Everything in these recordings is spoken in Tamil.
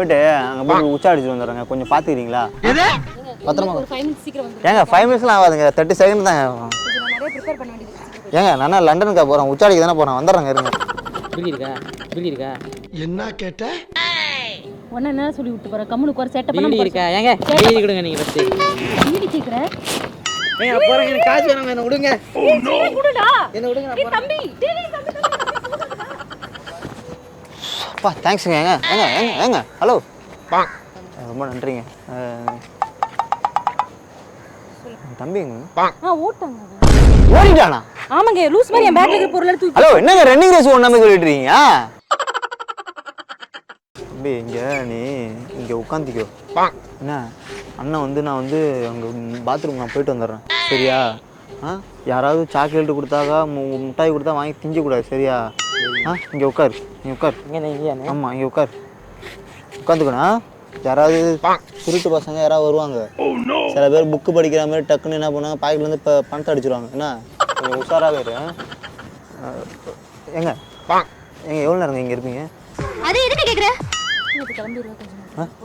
போயிட்டு அங்கே போய் உச்சா அடிச்சுட்டு வந்துடுறேங்க. கொஞ்சம் பார்த்துக்கிறீங்களா பத்திரமா ஏங்க ஃபைவ் மினிட்ஸ்லாம் ஆகாதுங்க. தேர்ட்டி செகண்ட் தான் ஆகும். கொஞ்சம் நான் நிறைய ப்ரிப்பேர் பண்ண வேண்டியது இருக்கு. ஏங்க நான் லண்டனுக்கா போகிறேன் உச்சாடிக்கு தானே போகிறேன் வந்துடுறேங்க இருங்க. பில்லி இருக்கா என்ன கேட்ட? உன்ன என்ன சொல்லி விட்டு போற? கம்முனுக்கு ஒரு செட்டப் பில்லி பண்ண இருக்கா? ஏங்க பில்லி கொடுங்க நீங்கள் ஃபஸ்ட்டு வீடு கேக்குற? ஏங்க போகிறேங்க எனக்கு காசு வேணாம் என்ன விடுங்க. குடுடா. என்ன விடுங்க டேய் தம்பி டேய் டேய் தம்பி தம்பி, தம்பி அப்பா தேங்க்ஸுங்க ஏங்க ஏங்க ஏங்க ஏங்க ஹலோ ரொம்ப நன்றிங்க. தம்பிங்க ஆ ஓட்டாங்க. ஓடிட்டானா? ஆமாங்க லூஸ் மாதிரி என் பேக்ல இருக்கிற பொருளை தூக்கி ஹலோ என்னங்க ரன்னிங் ரேஸ் ஒன்றாமே சொல்லிட்டு இருக்கீங்க? தம்பி இங்கே நீ இங்கே உட்காந்துக்கோ என்ன? அண்ணன் வந்து நான் வந்து அங்கே பாத்ரூம் நான் போயிட்டு வந்துடுறேன். சரியா? ஆ? யாராவது சாக்லேட் கொடுத்தாக்கா மு- மிட்டாய் கொடுத்தா வாங்கி திங்கக்கூடாது. சரியா? ஆ இங்கே உட்காரு நீ உட்கார். இங்கே நீங்கள் ஆமாம் இங்கே உட்கார். உட்காந்துக்கணும் யாராவது திருட்டு பசங்க யாராவது வருவாங்க. சில பேர் புக்கு படிக்கிற மாதிரி டக்குன்னு என்ன பண்ணுவாங்க பாக்கெட்லேருந்து இப்போ பணத்தை அடிச்சிருவாங்க. என்ன? கொஞ்சம் உஷாராகவே இரு ஆ, ஏங்க ஏங்க எவ்வளோ நேரம் இங்கே இருப்பீங்க? அது எதுக்கு. ஒரு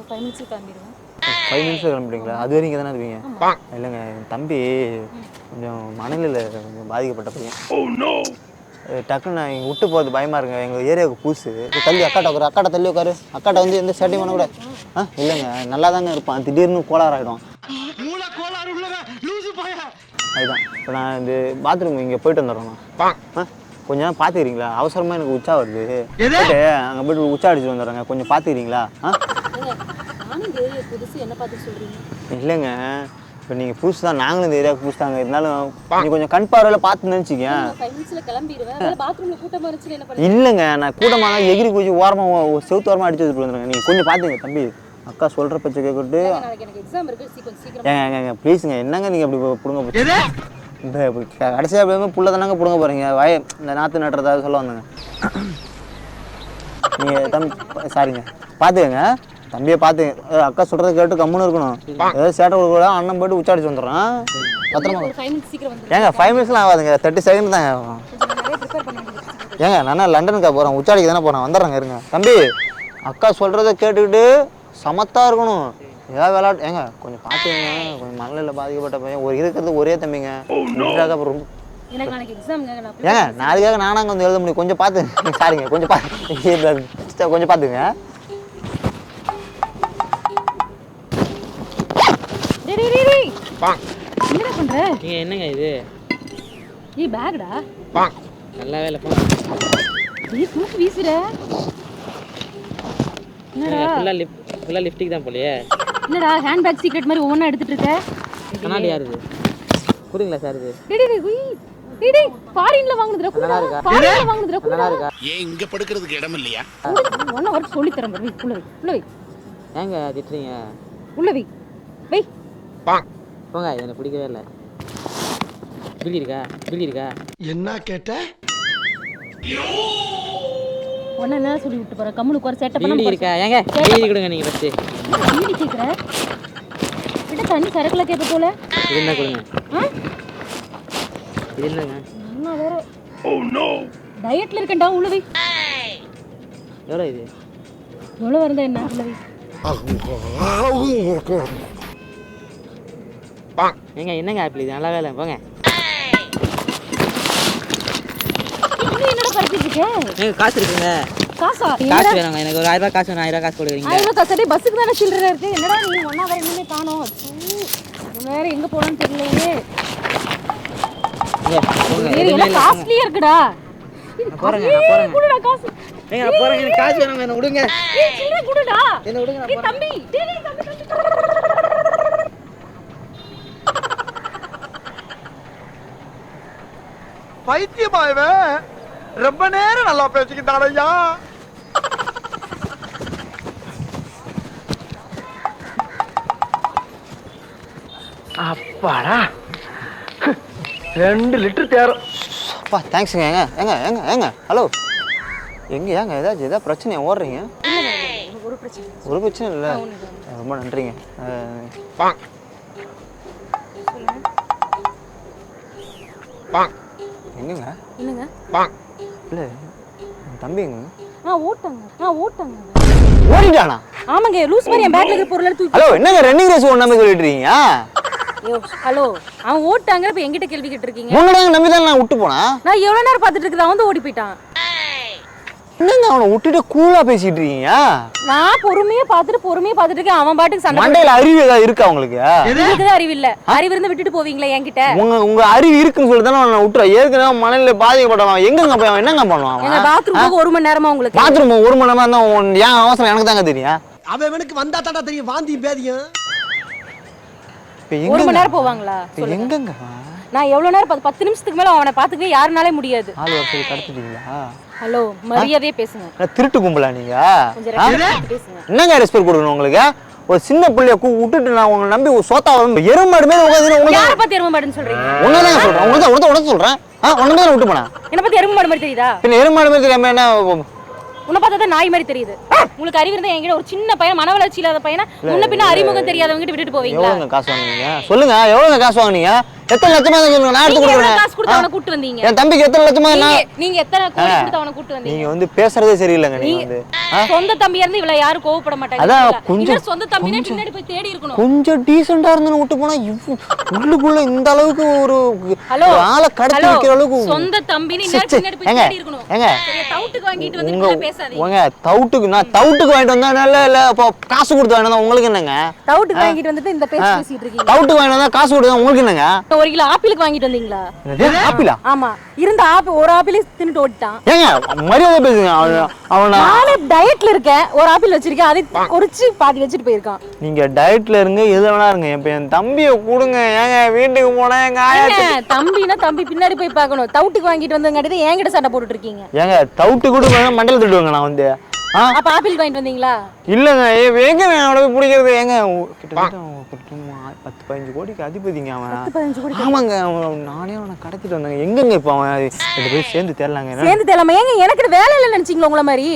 ஃபைவ் மினிட்ஸில் கிளம்பிட்டீங்களா அது வரைக்கும் தானே இருப்பீங்க. இல்லைங்க என் தம்பி கொஞ்சம் மனநிலையில் கொஞ்சம் பாதிக்கப்பட்ட பையன். அஹ் டக்குன்னு நான் இங்கே விட்டு போகிறது பயமாக இருக்குங்க. எங்கள் ஏரியாவுக்கு புதுசு. தள்ளி அக்காட்ட உட்காரு. அக்காட்ட தள்ளி உட்காரு. அக்காட்ட வந்து எந்த சேட்டையும் பண்ணக்கூடாது ஆ இல்லைங்க. நல்லா தாங்க இருப்பான். திடீர்னு கோளாறு பைய அதுதான். இப்போ நான் இந்த பாத்ரூம் இங்கே போயிட்டு வந்துடுறேன் ஆ கொஞ்ச நேரம் பார்த்துக்கிறீங்களா அவசரமாக எனக்கு உச்சா வருது. போயிட்டு அங்கே போயிட்டு உச்சா அடிச்சுட்டு வந்துடுறேங்க. கொஞ்சம் பார்த்துக்கிறீங்களா ஆ? நானும் இந்த ஏரியா புதுசு என்ன பார்த்து சொல்றீங்க? இல்லைங்க. இப்போ நீங்கள் புதுசு தான் நாங்களும் இந்த ஏரியாவுக்கு புதுசு தாங்க. இருந்தாலும் நீ கொஞ்சம் கண் பார்வையில் பார்த்து நினச்சிக்க ஃபைவ் மினிட்ஸ்ல கிளம்பிடுவேன். அதனால பாத்ரூம்ல கூட்டமா இருந்துச்சு என்ன பண்ண இல்லைங்க நான் கூட்டமாக எகிரி குச்சி ஓரமாக செவுத்து ஓரமாக அடிச்சு வச்சு வந்துருங்க நீங்கள் கொஞ்சம் பார்த்துங்க தம்பி. அக்கா சொல்கிற பச்சை கேட்குட்டு சீக்கிரம் ஏங்க ப்ளீஸுங்க என்னங்க நீங்கள் அப்படி பிடுங்க போச்சு இந்த கடைசியாக அப்படி புள்ள தானங்க பிடுங்க போகிறீங்க வய இந்த நாற்று நட்டுறதா சொல்ல வந்தேங்க. நீங்கள் தம்பி சாரிங்க. பார்த்துக்கங்க. தம்பியை பார்த்துங்க ஏய், அக்கா சொல்கிறத கேட்டு கம்முன்னு இருக்கணும். ஏதாவது சேட்டை கொடுக்கூட அண்ணன் போயிட்டு உச்சாடிச்சு வந்துடுறேன். பத்திரமா ஏங்க ஃபைவ் மினிட்ஸ்லாம் ஆகாதுங்க தேர்ட்டி செகண்ட் இருக்கு. ஏங்க நான் லண்டனுக்கா போகிறேன் உச்சாடிக்கு தானே போகிறேன் வந்துடுறேங்க இருங்க. தம்பி அக்கா சொல்கிறத கேட்டுக்கிட்டு சமத்தா இருக்கணும். ஏதாவது விளையாட்டு ஏங்க கொஞ்சம் பார்த்துங்க கொஞ்சம் மனநிலையில் பாதிக்கப்பட்ட பையன். ஒரு இருக்கிறது ஒரே தம்பிங்க. இதுக்காக அப்புறம் ரொம்ப ஏங்க நாளைக்காக நானாங்க வந்து எழுத முடியும். கொஞ்சம் பார்த்து சாரிங்க கொஞ்சம் பார்த்து கொஞ்சம் பார்த்துங்க. டேய் என்னடா பண்ற? நீங்கள் என்னங்க இது? ஏய் பேக்டா? நல்லா வேலை போங்க ஏய் தூக்கி வீசுற. என்னடா? ஃபுல்லாக லிஃப்ட் ஃபுல்லாக லிஃப்ட்டுக்கு தான் போலையே. என்னடா ஹேண்ட் பேக் சீக்ரெட் மாதிரி ஒவ்வொன்றா எடுத்துட்டு இருக்க? கண்ணாடி யார் இது கொடுங்களா சார் இது? டேய் டேய் உய். டேய் டேய் ஃபாரின்ல வாங்குனதுடா குடுடா. ஃபாரின்ல வாங்குனதுடா குடுடா. நல்லா இருக்கா? ஏன் இங்க படுக்கிறதுக்கு இடம் இல்லையா? ஒன்ன வரைக்கும் சொல்லி தரேன் பாரு. வை உள்ள வை உள்ள வை. ஏங்க திட்டுறீங்க? உள்ள வை. வை. போங்க இது எனக்கு பிடிக்கவே இல்லை. பில்லி இருக்கா பில்லி இருக்கா என்ன கேட்ட? ஒன்ன என்ன சொல்லி விட்டு போற? கம்முனுக்கு ஒரு செட்டப் பில்லி பண்ண இருக்கா ஏங்க பில்லி கொடுங்க நீங்கள் ஃபஸ்ட்டு வீடு கேக்குற? கிட்ட தண்ணி சரக்குல கேட்க போல? இது என்ன கொடுங்க? இது என்னங்க? நான் வேற. டயட்ல இருக்கேன்டா உள்ள வை எவ்வளோ இது? எவ்வளவு வருதா என்ன உள்ள வை ஏங்க என்னங்க ஆப்பிள் இது? நல்லா வேலை போங்க. ஏங்க காசு இருக்குங்க. காசா? காசு வேணுங்க. எனக்கு ஒரு ஆயிரம் ரூபாய் காசு வேணும். ஆயிரம் ரூபாய் காசு கொடுக்குறீங்க ஆயிரம் காசு டேய் பஸ்ஸுக்கு தானே சில்லறை இருக்கு. என்னடா நீ ஒன்னா வேற இன்னுமே காணோம்? வேற எங்க போறோம்னு தெரியலையே. இல்லை. காஸ்ட்லியா இருக்குடா. போறேங்க போறேங்க. குடுடா காசு. ஏங்க போறேங்க. எனக்கு காசு வேணுங்க. என்ன விடுங்க. ஏய் சில்லறை குடுடா. என்ன விடுங்க நான் ஏய் தம்பி. டேய் டேய் தம்பி. பைத்தியமா இவன் ரொம்ப நேரம் நல்லா பேசிக்கிட்டான் ஐயா அப்பாடா. ரெண்டு லிட்டர் தேரும். அப்பா தேங்க்ஸுங்க ஏங்க ஏங்க ஏங்க ஏங்க ஹலோ எங்க ஏங்க ஏதாச்சும் ஏதாவது பிரச்சனையா? ஓடுறீங்க? ஒரு பிரச்சனை ஒரு பிரச்சனை இல்லை. ரொம்ப நன்றிங்க. அஹ், எங்கங்க? என்னங்க? இல்லை என் தம்பிங்க ஆ ஓட்டாங்க. ஆ ஓட்டாங்க. ஓடிட்டானா? ஆமாங்க லூஸ் மாதிரி என் பேக்ல இருக்கிற பொருளை தூக்கி ஹலோ என்னங்க ரன்னிங் ரேஸ் ஒண்ணாம சொல்லிட்டு இருக்கீங்க ஐயோ ஹலோ அவன் ஓட்டாங்க இப்ப என்கிட்ட கேள்வி கேட்டிருக்கீங்க. உன்னடாங்க நம்பி தான் நான் விட்டு போனேன். நான் எவ்வளவு நேரம் பார்த்துட்டு இருக்கிறேன் வந்து ஓடி போயிட்டான். என்னங்க அவனை விட்டுட்டு கூலா பேசிட்டு இருக்கீங்க? நான் பொறுமையா பார்த்துட்டு பொறுமையா பார்த்துட்டு இருக்கேன். அவன் பாட்டுக்கு சண்டை மண்டையில அறிவு ஏதாவது இருக்கா உங்களுக்கு? தான் அறிவு இல்ல. அறிவு இருந்து விட்டுட்டு போவீங்களா என்கிட்ட. உங்க உங்க அறிவு இருக்குன்னு சொல்லி தானே நான் விட்டுறேன் ஏற்கனவே மணலில் பாதிக்கப்பட்டவன். எங்கங்க போய் அவன் என்னங்க பண்ணுவான் எங்க அவன் பாத்ரூம் போக ஒரு மணி நேரமா உங்களுக்கு? பாத்ரூம் ஒரு மணி நேரமா இருந்தா உன் ஏன் அவசரம் எனக்கு தாங்க தெரியும்? அவனுக்கு வந்தா தாண்டா தெரியும். வாந்தியும் பேதியும். ஒரு மணி நேரம் போவாங்களா? எங்கங்க அவன்? நான் எவ்வளவு நேரம் பத்து- பத்து நிமிஷத்துக்கு மேல அவனை பாத்துக்கவே யாருனாலே முடியாது. ஆள் கடத்திட்டீங்களா ஹலோ மரியாதையே பேசுங்க. திருட்டு கும்பலா நீங்க? என்னங்க ரெஸ்பெக்ட் கொடுக்கணும் உங்களுக்கு? ஒரு சின்ன பிள்ளைய விட்டுட்டு நான் உங்களை நம்பி சோத்தா வந்து எருமாடு மேல உட்காந்து உங்களுக்கு யாரை பத்தி எருமை மாடுன்னு சொல்றீங்க? ஒன்னதான் சொல்றேன். உங்களுக்கு தான் உனக்கு உனக்கு சொல்றேன். ஆ ஒன்னு தான் விட்டு போனேன். என்ன பத்தி எருமை மாடு மாதிரி தெரியுதா? பின்ன எருமாடு மேல தெரியாம என்ன உன்னை பார்த்தா தான் நாய் மாதிரி தெரியுது. உங்களுக்கு அறிவு இருந்தா என்கிட்ட ஒரு சின்ன பையன் மன வளர்ச்சி இல்லாத பையனை முன்ன பின்ன அறிமுகம் தெரியாதவங்க கிட்ட விட்டுட்டு போவீங்களா? எவ்வளோங்க காசு வாங்குனீங்க? சொல்லுங்க எவ்வளோங்க காசு வாங்குனீங்க? எத்தனை லட்சமா தான் சொல்லுங்க? நான் எடுத்து கொடுக்குறேன். காசு கொடுத்து அவனை கூட்டு வந்தீங்க? என் தம்பிக்கு எத்தனை லட்சமா நான் நீங்க- எத்தனை கோடி கொடுத்து அவனை கூட்டு வந்தீங்க? நீங்க வந்து பேசுறதே சரியில்லைங்க நீங்க வந்து. சொந்த தம்பியா இருந்து இவ்வளவு யாரும் கோவப்பட மாட்டாங்க அதான்? கொஞ்சம்- சொந்த தம்பினா பின்னாடி போய் தேடி இருக்கணும். கொஞ்சம் டீசெண்டா இருந்துன்னு விட்டு போனா உள்ளுக்குள்ள இந்த அளவுக்கு ஒரு ஹலோ. ஆளை கடத்தி வைக்கிற அளவுக்கு சொந்த இன்னும் பின்னாடி போய் ஏங்க, தேடி இருக்கணும். ஏங்க. சரியா தவுட்டுக்கு வாங்கிட்டு வந்து பேசாதீங்க. உங்க தவுட்டுக்கு நான் தவுட்டுக்கு வாங்கிட்டு வந்தா இல்ல இல்ல இப்போ காசு கொடுத்து வாங்கிட்டு வந்தா உங்களுக்கு என்னங்க? தவுட்டுக்கு வாங்கிட்டு வந்துட்டு இந்த பேச்சு பேசிட்டு இருக்கீங்க. தவுட்டுக்கு வாங்கிட்டு வந்தா காசு கொடுத்து உங்களுக்கு என்னங்க? ஒரு கிலோ ஆப்பிளுக்கு வாங்கிட்டு வந்தீங்களா? ஆப்பிளா? ஆமா. இருந்த ஆப்பிள் ஒரு ஆப்பிளே தின்னுட்டு ஓடிட்டான். ஏங்க மரியாதை பேசுங்க. அவன நானே டயட்ல இருக்கேன். ஒரு ஆப்பிள் வச்சிருக்கேன். அதை குறிச்சு பாதி வச்சுட்டு போயிருக்கான். நீங்க டயட்ல இருங்க எது வேணா இருங்க. இப்ப என் தம்பியை கொடுங்க. ஏங்க வீட்டுக்கு போனா எங்க ஆயா தம்பினா தம்பி பின்னாடி போய் பார்க்கணும். தவுட்டுக்கு வாங்கிட்டு வந்தங்காட்டி என்கிட்ட சண்டை போட்டுட்டு இருக்கீங்க. ஏங்க தவுட்டு கூட மண்டல திட்டுவாங்க நான் வந்து. அப்ப ஆப்பிள் வாங்கிட்டு வந்தீங்களா? இல்லைங்க ஏ எங்க போய் பிடிக்கிறது? ஏங்க பத்து பதினஞ்சு கோடிக்கு அதிபதிங்க அவன். பதினஞ்சு கோடி ஆமாங்க அவன் நானே அவனை கடத்திட்டு வந்தாங்க. எங்கங்க இப்போ அவன்? ரெண்டு பேரும் சேர்ந்து தேடலாங்க சேர்ந்து தெரியலாமா ஏங்க எனக்கு வேலை இல்லைன்னு நினைச்சீங்களா உங்கள மாதிரி?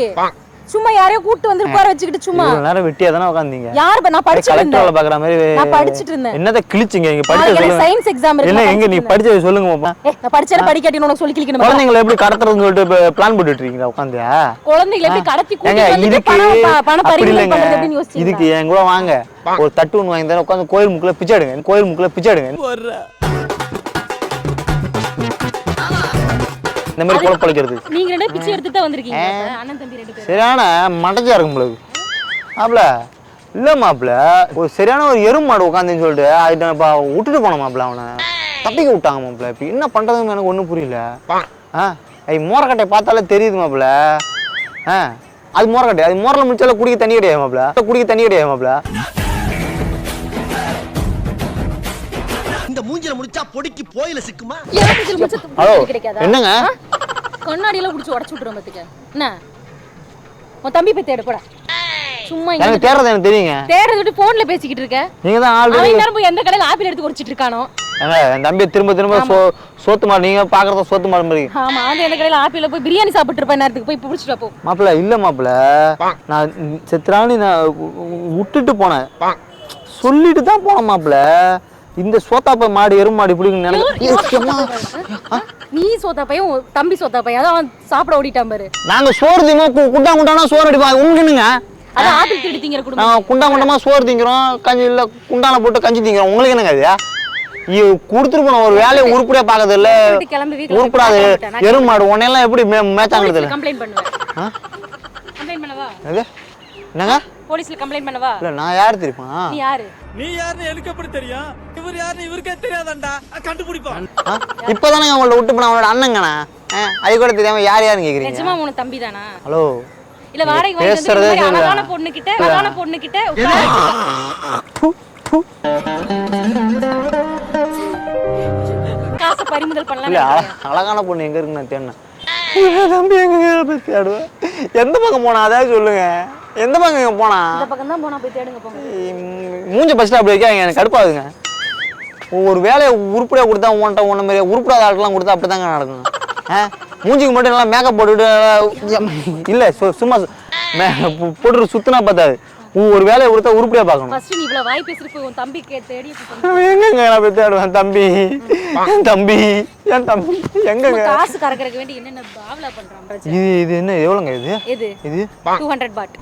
சும்மா யாரையோ கூட்டு வந்து உட்கார வச்சுக்கிட்டு சும்மா. நேரம் வெட்டியா தானே உட்காந்தீங்க யார் நான் படிச்சுட்டு இருந்தேன். பாக்குற மாதிரி நான் படிச்சுட்டு இருந்தேன். என்னத்த கிழிச்சிங்க? நீங்க படிச்சது சயின்ஸ் எக்ஸாம் இருக்கு என்ன எங்க நீ படிச்சது சொல்லுங்க. ஏய், நான் படிச்சாலும் படிக்காட்டின்னு உனக்கு சொல்லி கிளிக்கணும் குழந்தைங்களை எப்படி கடத்துறதுன்னு சொல்லிட்டு பிளான் போட்டுட்டு இருக்கீங்களா உட்காந்து குழந்தைகளை எப்படி கடத்தி வந்துட்டு இதுக்கு பணம் பணம் அப்படி பறிமுதல் இல்லைங்க. பண்றது எப்படின்னு யோசிச்சீங்களா? இதுக்கு என் கூட வாங்க. ஒரு தட்டு ஒன்று வாங்கி தரேன் உட்காந்து கோயில் முக்குல பிச்சை எடுங்க. கோயில் முக்குல பிச்சை எடுங்க. இந்த மாதிரி குழப்ப பழிக்கிறது நீங்க ரெண்டு பிச்சை எடுத்துட்டு தான் வந்திருக்கீங்க. அண்ணன் தம்பி ரெண்டு பேரும். சரியான மடச்சா இருக்கும் உங்களுக்கு மாப்பிள இல்ல மாப்பிள ஒரு சரியான ஒரு எறும்பு மாடு உட்காந்துன்னு சொல்லிட்டு இப்போ விட்டுட்டு போன மாப்பிள அவனை. தப்பிக்க விட்டாங்க மாப்பிள இப்போ என்ன பண்றதுன்னு எனக்கு ஒன்றும் புரியல. ஆ ஐ மோரக்கட்டையை பார்த்தாலே தெரியுது மாப்பிள ஆ அது மோரக்கட்டை. அது மோரில் முடிச்சால குடிக்க தண்ணி கிடையாது மாப்பிள குடிக்க தண்ணி கிடையாது மாப்பிள இந்த மூஞ்சில முடிச்சா பொடிக்கு போயில சிக்குமா? ஹலோ என்னங்க? கண்ணாடியெல்லாம் பிடிச்சி உடச்சு விட்டுருவோம் பாத்துக்க. என்ன? உன் தம்பி போய் தேடு போடா. சும்மா எனக்கு தேடுறது எனக்கு தெரியுங்க. தேடுறது விட்டு போன்ல பேசிக்கிட்டு இருக்க. நீங்க தான் ஆல்ரெடி அவன் நேரம் போய் எந்த கடையில ஆப்பிள் எடுத்து குடிச்சிட்டு இருக்கானோ? என் தம்பியை திரும்ப திரும்ப சோ சோத்து மாடு நீங்க பாக்குறத சோத்து மாடு மாதிரி. ஆமா அந்த எந்த கடையில ஆப்பிள் போய் பிரியாணி சாப்பிட்டு இருப்பேன் நேரத்துக்கு போய் பிடிச்சிட்டு போ. மாப்பிள இல்ல மாப்பிள நான் செத்துறானு நான் விட்டுட்டு போனேன். சொல்லிட்டு தான் போனேன் மாப்பிள இந்த சோத்தாப்ப மாடு எருமை மாடு இப்படி நினைக்க நீ சோத்தா பையன் உன் தம்பி சோத்தா பையன் அதான் அவன் சாப்பிட ஓடிட்டான் பாரு. நாங்க சோறு திமோ குண்டா குண்டானா சோறு அடிப்போம் உங்களுக்கு என்னங்க அதான் ஆப்பிள் திருடி திங்கிற குடும்பம். நாங்க குண்டா குண்டமா சோறு திங்கிறோம் கஞ்சி இல்ல குண்டான போட்டு கஞ்சி திங்கிறோம். உங்களுக்கு என்னங்க அது இது கொடுத்துட்டு போன ஒரு வேலையை உருப்படியா பாக்குறது இல்ல உருப்படாது. எருமை மாடு உன்னையெல்லாம் எப்படி மே- மேய்ச்சாங்கிறது இல்ல கம்ப்ளைண்ட் பண்ணுவேன். என்னங்க? போலீஸ்ல கம்ப்ளைண்ட் பண்ணவா? இல்ல நான் யார் தெரியுமா? நீ யாரு? நீ யாருன்னு எனக்கு எப்படி தெரியும்? இவர் யாருன்னு இவருக்கே தெரியாதாண்டா? கண்டுபிடிப்பான்? இப்பதானே அவங்கள விட்டு போன அவனோட அண்ணங்கண்ணா? அது கூட தெரியாம யார் யாருன்னு கேக்குறீங்க? நிஜமா உனக்கு தம்பி தானா ஹலோ. இல்ல வாடகை வாங்கி வந்து இந்த பேசுறதே மாதிரி சரியில்லை. அழகான பொண்ணு கிட்ட அழகான பொண்ணு கிட்ட காசை பறிமுதல் பண்ணலாம் அழகான பொண்ணு எங்க இருக்குன்னு நான் தேடினேன். தம்பி எங்க போய் தேடுவேன் எந்த பக்கம் போனா? அதாவது சொல்லுங்க. எந்த பக்கம் இங்க போனா? இந்த பக்கம் தான் போனா போய் தேடுங்க போங்க. மூஞ்ச பஸ்ட் அப்படி வைக்காங்க எனக்கு கடுப்பாகுதுங்க. ஒரு வேலையை உருப்படியா கொடுத்தா உன்ட்ட ஒன்று மாதிரி உருப்படாத ஆட்கள்லாம் கொடுத்தா அப்படிதாங்க நடக்கும். ஆ? மூஞ்சிக்கு மட்டும் நல்லா மேக்கப் போட்டுட்டு இல்ல சும்மா சு- மே- பு- போட்டு சுத்தினா பார்த்தாது. ஒரு வேலையை கொடுத்தா உருப்படியா பார்க்கணும். ஃபர்ஸ்ட் நீ இவ்வளவு வாய் பேசிட்டு போய் உன் தம்பி தேடி எங்கங்க நான் போய் தேடுவேன் தம்பி? என் தம்பி என் தம்பி எங்கங்க? காசு கறக்கறதுக்கு வேண்டி என்னென்ன பாவலா பண்றான் இது இது என்ன எவ்வளோங்க இது? இது? Two hundred bot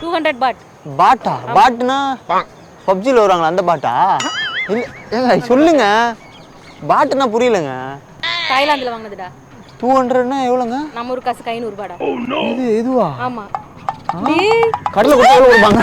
two hundred bot பாட்டா? பாட்டுனா பப்ஜியில் வருவாங்களா அந்த பாட்டா? இல்லை ஏங்க சொல்லுங்க. பாட்டுனா புரியலங்க. தாய்லாந்துல வாங்கினதுடா. டூ ஹண்ட்ரட்னா எவ்வளோங்க? நம்ம ஒரு காசுக்கு ஐநூறு ரூபாடா இது இதுவா ஆமா. டேய் கடலை கொடுத்தா எவ்வளோ கொடுப்பாங்க?